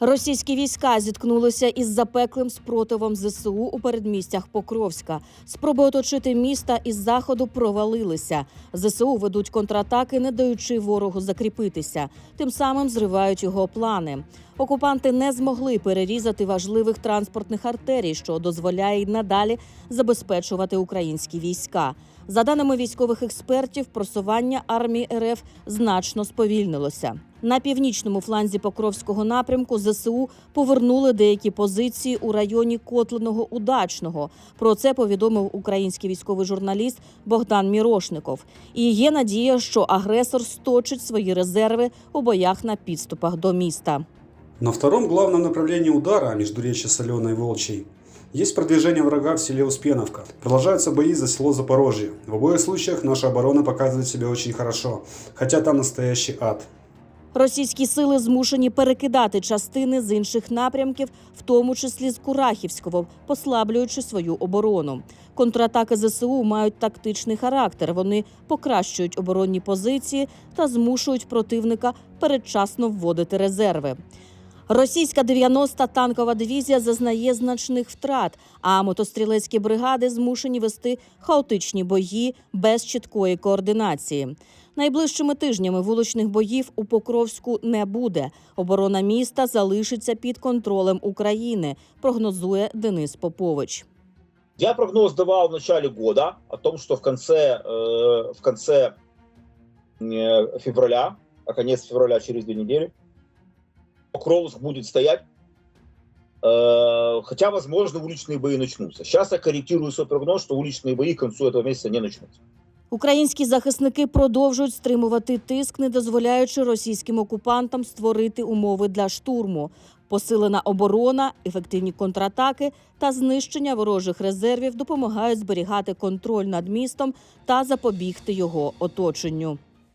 Російські війська зіткнулися із запеклим спротивом ЗСУ у передмістях Покровська. Спроби оточити міста із заходу провалилися. ЗСУ ведуть контратаки, не даючи ворогу закріпитися. Тим самим зривають його плани. Окупанти не змогли перерізати важливих транспортних артерій, що дозволяє й надалі забезпечувати українські війська. За даними військових експертів, просування армії РФ значно сповільнилося. На північному фланзі Покровського напрямку ЗСУ повернули деякі позиції у районі Котлиного Удачного. Про це повідомив український військовий журналіст Богдан Мірошников. І є надія, що агресор сточить свої резерви у боях на підступах до міста. На втором главном направлении удара между речи Соленой и Волчей есть продвижение врага в селе Успеновка. Продолжаются бои за село Запорожье. В обоих случаях наша оборона показывает себя очень хорошо, хотя там настоящий ад. Російські сили змушені перекидати частини з інших напрямків, в тому числі з Курахівського, послаблюючи свою оборону. Контратаки ЗСУ мають тактичний характер. Вони покращують оборонні позиції та змушують противника передчасно вводити резерви. Російська 90-та танкова дивізія зазнає значних втрат, а мотострілецькі бригади змушені вести хаотичні бої без чіткої координації. Найближчими тижнями вуличних боїв у Покровську не буде. Оборона міста залишиться під контролем України, прогнозує Денис Попович. Я прогноз давал в начале года о том, что в конце, э, в конце э, февраля, а конец февраля через две недели, Покровск будет стоять. Э, хотя, возможно, уличные бои начнутся. Сейчас я корректирую свой прогноз, что уличные бои к концу этого месяца не начнутся. Українські захисники продовжують стримувати тиск, не дозволяючи російським окупантам створити умови для штурму. Посилена оборона, ефективні контратаки та знищення ворожих резервів допомагають зберігати контроль над містом та запобігти його оточенню.